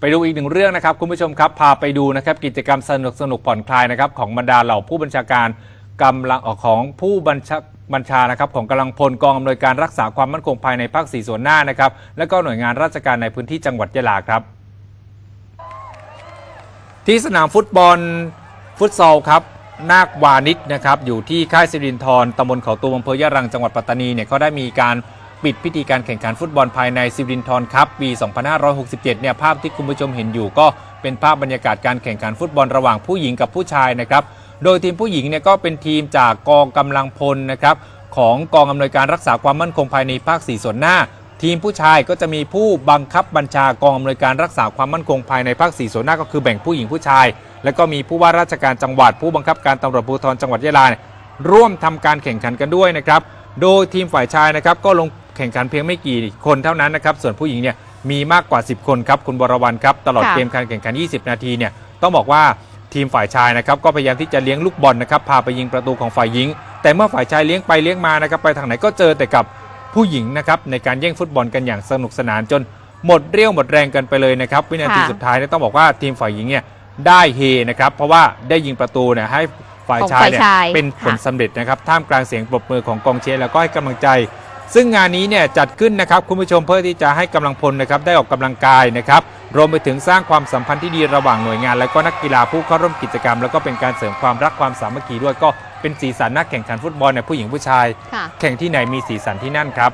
ไปดูอีกหนึ่งเรื่องนะครับคุณผู้ชมครับพาไปดูนะครับกิจกรรมสนุกสนุกผ่อนคลายนะครับของบรรดาเหล่าผู้บัญชาการกำลังออของผู้บัญชาบัญชานะครับของกำลังพลกองอำนวยการรักษาความมั่นคงภายในภาคสี่ส่วนหน้านะครับและก็หน่วยงานราชการในพื้นที่จังหวัดยะลาครับ ที่สนามฟุตบอลฟุตซอลครับนาควานิชนะครับอยู่ที่ค่ายสิรินทรตำบลเขาตูมอำเภอยะรังจังหวัดปัตตานีเนี่ยเขาได้มีการ ปิดพิธีการแข่งขันฟุตบอลภายในสิรินทรครับปี 2567 เนี่ยภาพที่คุณผู้ชมเห็นอยู่ก็เป็นภาพบรรยากาศการแข่งขันฟุตบอลระหว่างผู้หญิงกับผู้ชายนะครับ โดยทีมผู้หญิงเนี่ยก็เป็นทีมจากกองกำลังพลนะครับของกองอำนวยการรักษาความมั่นคงภายในภาค 4 ส่วนหน้า ทีมผู้ชายก็จะมีผู้บังคับบัญชากองอำนวยการรักษาความมั่นคงภายในภาค 4 ส่วนหน้าก็คือแบ่งผู้หญิงผู้ชาย แล้วก็มีผู้ว่าราชการจังหวัด ผู้บังคับการตำรวจภูธรจังหวัดยะลาร่วมทำการแข่งขันกันด้วยนะครับ โดยทีมฝ่ายชายนะครับก็ลง แข่งขันเพียงไม่กี่คนเท่านั้นนะครับ ส่วนผู้หญิงเนี่ยมีมากกว่า 10 คนครับคุณบรวรรณครับตลอดค่ะ เกมการแข่งขัน 20 นาทีเนี่ยต้องบอกว่าทีมฝ่ายชายนะครับก็พยายามที่จะเลี้ยงลูกบอลนะครับพาไปยิงประตูของฝ่ายหญิง แต่เมื่อฝ่ายชายเลี้ยงไปเลี้ยงมานะครับไปทางไหนก็เจอแต่กับผู้หญิงนะครับในการแย่งฟุตบอลกันอย่างสนุกสนานจนหมดเรี่ยวหมดแรงกันไปเลยนะครับวินาทีค่ะ สุดท้ายเนี่ยต้องบอกว่าทีมฝ่ายหญิงเนี่ยได้เฮนะครับเพราะว่าได้ยิงประตูเนี่ยให้ฝ่ายชายเนี่ยของฝ่ายชายเป็นผลค่ะสำเร็จนะครับท่ามกลางเสียงปรบมือของกองเชียร์แล้วก็ให้กำลังใจ ซึ่งงานนี้เนี่ยจัดขึ้นนะครับคุณผู้ชมเพื่อที่จะให้กำลังพลนะครับได้ออกกำลังกายนะครับรวมไปถึงสร้างความสัมพันธ์ที่ดีระหว่างหน่วยงาน และก็นักกีฬาผู้เข้าร่วมกิจกรรม แล้วก็เป็นการเสริมความรักความสามัคคีด้วยก็เป็นสีสันนักแข่งขันฟุตบอลเนี่ยผู้หญิงผู้ชายค่ะแข่งที่ไหนมีสีสันที่นั่นครับ